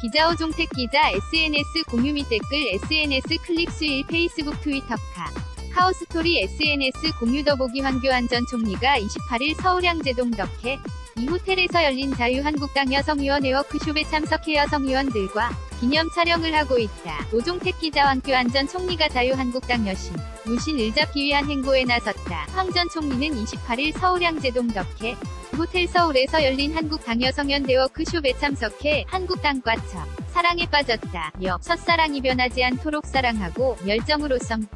기자 오종택 기자 SNS 공유 및 댓글 SNS 클릭 수일 페이스북 트위터카. 카오스토리 SNS 공유 더보기 황교안 전 총리가 28일 서울 양재동 덕해 이 호텔에서 열린 자유한국당 여성의원 워크숍에 참석해 여성의원들과 기념 촬영을 하고 있다. 오종택 기자 황교안 전 총리가 자유한국당 여신 무신 을 잡기 위한 행보에 나섰다. 황 전 총리는 28일 서울 양재동 덕해 호텔 서울에서 열린 한국당 여성연대 워크숍에 참석해 한국당과 쳐 사랑에 빠졌다. 여 첫사랑이 변하지 않도록 사랑하고 열정으로 썸기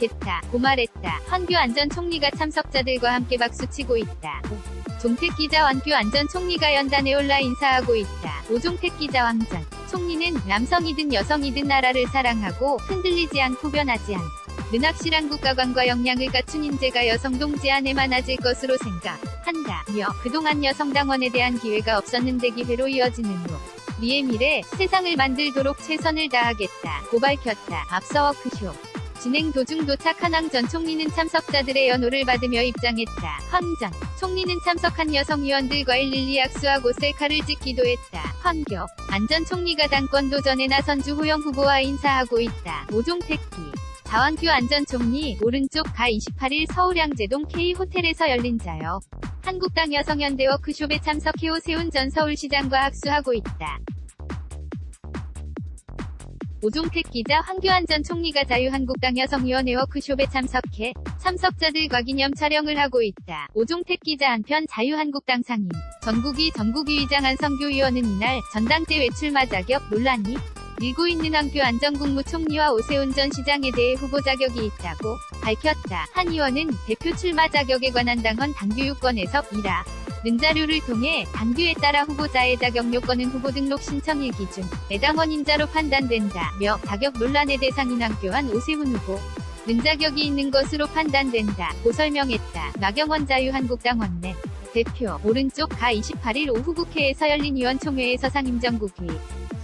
겠다. 고말했다. 황교 안 전 총리가 참석자들과 함께 박수치고 있다. 종택 기자 완규 안전 총리가 연단에 올라 인사하고 있다. 오종택 기자 왕전 총리는 남성이든 여성이든 나라를 사랑하고 흔들리지 않고 변하지 않. 는 확실한 국가관과 역량을 갖춘 인재가 여성 동지 안에 많아질 것으로 생각한다. 며 그동안 여성당원에 대한 기회가 없었는데 기회로 이어지는 후 미의 미래 세상을 만들도록 최선을 다하겠다. 고 밝혔다. 앞서 워크숍 진행 도중 도착한 황 전 총리는 참석자들의 연호를 받으며 입장했다. 황전 총리는 참석한 여성 의원들과 일일이 악수하고 셀카를 찍기도 했다. 황교 안전 총리가 당권 도전에 나선 주호영 후보와 인사하고 있다. 오종택기 자완규 안전 총리 오른쪽 가 28일 서울 양재동 K호텔에서 열린 자요. 한국당 여성연대 워크숍에 참석해 오세훈 전 서울시장과 악수하고 있다. 오종택 기자 황교안 전 총리가 자유한국당 여성위원회 워크숍에 참석해 참석자들과 기념 촬영을 하고 있다. 오종택 기자 한편 자유한국당 상임 전국위 전국위 의장 한성규 의원은 이날 전당대 외출마 자격 논란이 일고 있는 황교안 전 국무총리와 오세훈 전 시장에 대해 후보 자격이 있다고 밝혔다. 한 의원은 대표 출마 자격에 관한 당헌 당규유권에서 이라 는 자료를 통해 당규에 따라 후보자의 자격 요건은 후보 등록 신청일 기준 애당원 인자로 판단된다. 며 자격 논란의 대상인 황교안 오세훈 후보 는 자격이 있는 것으로 판단된다. 고 설명했다. 나경원 자유한국당 원내 대표 오른쪽 가 28일 오후 국회에서 열린 의원총회에서 상임정국위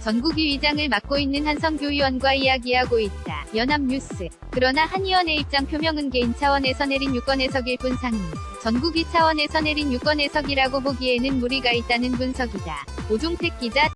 전국위 의장을 맡고 있는 한성규 의원과 이야기하고 있다. 연합뉴스. 그러나 한 의원의 입장 표명은 개인 차원에서 내린 유권 해석일 뿐 상임. 전국위 차원에서 내린 유권 해석이라고 보기에는 무리가 있다는 분석이다. 오종택 기자